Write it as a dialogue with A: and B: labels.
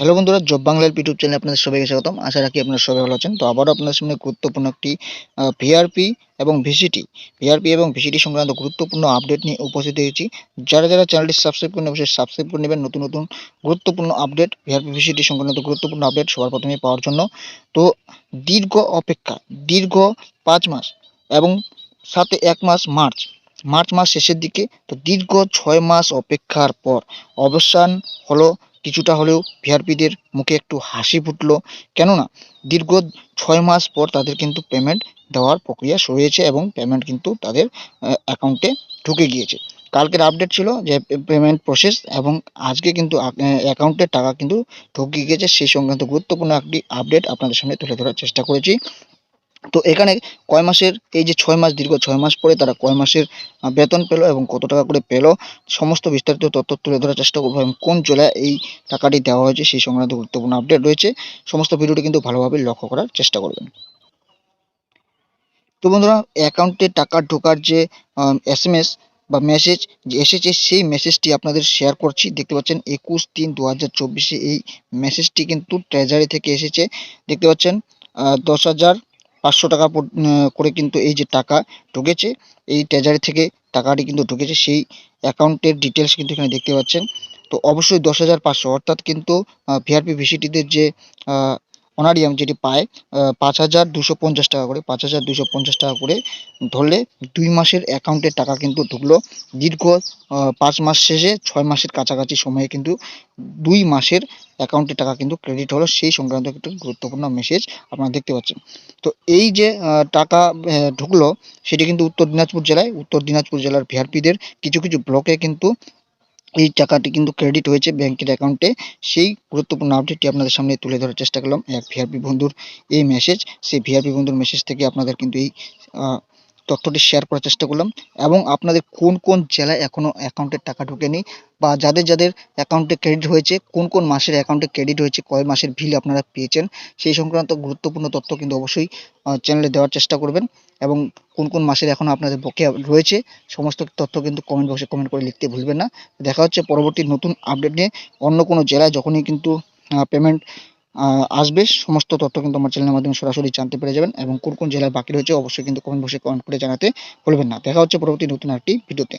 A: Hello বন্ধুরা job বাংলার YouTube চ্যানেলে আপনাদের সবাইকে স্বাগতম। আশা রাখি আপনারা সবাই ভালো আছেন। তো আবারও আপনাদের সামনে গুরুত্বপূর্ণ একটি ভিআরপি এবং ভিসিটি ভিআরপি এবং ভিসিটি সংক্রান্ত গুরুত্বপূর্ণ আপডেট নিয়ে উপস্থিত হয়েছি। যারা যারা চ্যানেলটি সাবস্ক্রাইব করেন অবশ্যই সাবস্ক্রাইব করে নেবেন। নতুন নতুন গুরুত্বপূর্ণ আপডেট ভিআরপি ভিসিটি সংক্রান্ত গুরুত্বপূর্ণ আপডেট সবার প্রথমে পাওয়ার জন্য। তো দীর্ঘ অপেক্ষা, দীর্ঘ পাঁচ মাস এবং সাথে এক মাস মার্চ মার্চ মাস শেষের দিকে। তো দীর্ঘ ছয় মাস অপেক্ষার পর অবসান হলো কিছুটা হলেও ভিআরপিদের মুখে একটু হাসি ফুটলো। কেননা, দীর্ঘ ছয় মাস পর তাদের কিন্তু পেমেন্ট দেওয়ার প্রক্রিয়া শুরু হয়েছে এবং পেমেন্ট কিন্তু তাদের অ্যাকাউন্টে ঢুকে গিয়েছে। কালকের আপডেট ছিল যে পেমেন্ট প্রসেস এবং আজকে কিন্তু অ্যাকাউন্টের টাকা কিন্তু ঢুকে গিয়েছে। সেই সংক্রান্ত গুরুত্বপূর্ণ একটি আপডেট আপনাদের সামনে তুলে ধরার চেষ্টা করেছি। তো এখানে কয় মাসের, এই যে ছয় মাস, দীর্ঘ ছয় মাস পরে তারা কয় মাসের বেতন পেল এবং কত টাকা করে পেল, সমস্ত বিস্তারিত তথ্য তুলে ধরার চেষ্টা করব এবং কোন জেলায় এই টাকাটি দেওয়া হয়েছে সেই সংক্রান্ত গুরুত্বপূর্ণ আপডেট রয়েছে, সমস্ত ভিডিওটি কিন্তু ভালোভাবে লক্ষ্য করার চেষ্টা করবেন। তো বন্ধুরা অ্যাকাউন্টে টাকা ঢোকার যে এস এম এস বা মেসেজ যে এসেছে সেই মেসেজটি আপনাদের শেয়ার করছি। দেখতে পাচ্ছেন, একুশ তিন দু হাজার চব্বিশে এই মেসেজটি কিন্তু ট্রেজারি থেকে এসেছে। দেখতে পাচ্ছেন দশ হাজার পাঁচশো টাকা করে কিন্তু এই যে টাকা ঢুকেছে, এই ট্রেজারি থেকে টাকাটি কিন্তু ঢুকেছে, সেই অ্যাকাউন্টের ডিটেলস কিন্তু এখানে দেখতে পাচ্ছেন। তো অবশ্যই দশ হাজার পাঁচশো, অর্থাৎ কিন্তু ভিআরপি ভিসিটিদের যে অনারিয়াম যেটি পায় পাঁচ হাজার দুশো পঞ্চাশ টাকা করে, পাঁচ হাজার দুশো পঞ্চাশ টাকা করে ধরলে দুই মাসের অ্যাকাউন্টের টাকা কিন্তু ঢুকলো। দীর্ঘ পাঁচ মাস শেষে ছয় মাসের কাছাকাছি সময়ে কিন্তু দুই মাসের অ্যাকাউন্টে টাকা কিন্তু ক্রেডিট হলো। সেই সংক্রান্ত একটি গুরুত্বপূর্ণ মেসেজ আপনারা দেখতে পাচ্ছেন। তো এই যে টাকা ঢুকলো, সেটি কিন্তু উত্তর দিনাজপুর জেলায়, উত্তর দিনাজপুর জেলার ভিআরপিদের কিছু কিছু ব্লকে কিন্তু এই টাকাটি কিন্তু ক্রেডিট হয়েছে ব্যাংকের অ্যাকাউন্টে সেই গুরুত্বপূর্ণ আপডেটটি আপনাদের সামনে তুলে ধরার চেষ্টা করলাম। এক ভিআরপি বন্ধুর এই মেসেজ সেই ভিআরপি বন্ধুর মেসেজ থেকে আপনাদের কিন্তু এই তথ্যটি শেয়ার করার চেষ্টা করলাম এবং আপনাদের কোন কোন জেলায় এখনও অ্যাকাউন্টে টাকা ঢোকেনি বা যাদের যাদের অ্যাকাউন্টে ক্রেডিট হয়েছে, কোন কোন মাসের অ্যাকাউন্টে ক্রেডিট হয়েছে, কয় মাসের বিল আপনারা পেয়েছেন, সেই সংক্রান্ত গুরুত্বপূর্ণ তথ্য কিন্তু অবশ্যই চ্যানেলে দেওয়ার চেষ্টা করবেন এবং কোন কোন মাসের এখনও আপনাদের বকেয়া রয়েছে, সমস্ত তথ্য কিন্তু কমেন্ট বক্সে কমেন্ট করে লিখতে ভুলবেন না। দেখা হচ্ছে পরবর্তী নতুন আপডেট নিয়ে অন্য কোনো জেলায় যখনই কিন্তু পেমেন্ট আসবে। সমস্ত তথ্য কিন্তু আমার চ্যানেলের মাধ্যমে সরাসরি জানতে পেরে যাবেন এবং কোন কোন জেলার বাকি রয়েছে অবশ্যই কিন্তু কমেন্ট বসে কমেন্ট করে জানাতে ভুলবেন না। দেখা হচ্ছে পরবর্তী নতুন একটি ভিডিওতে।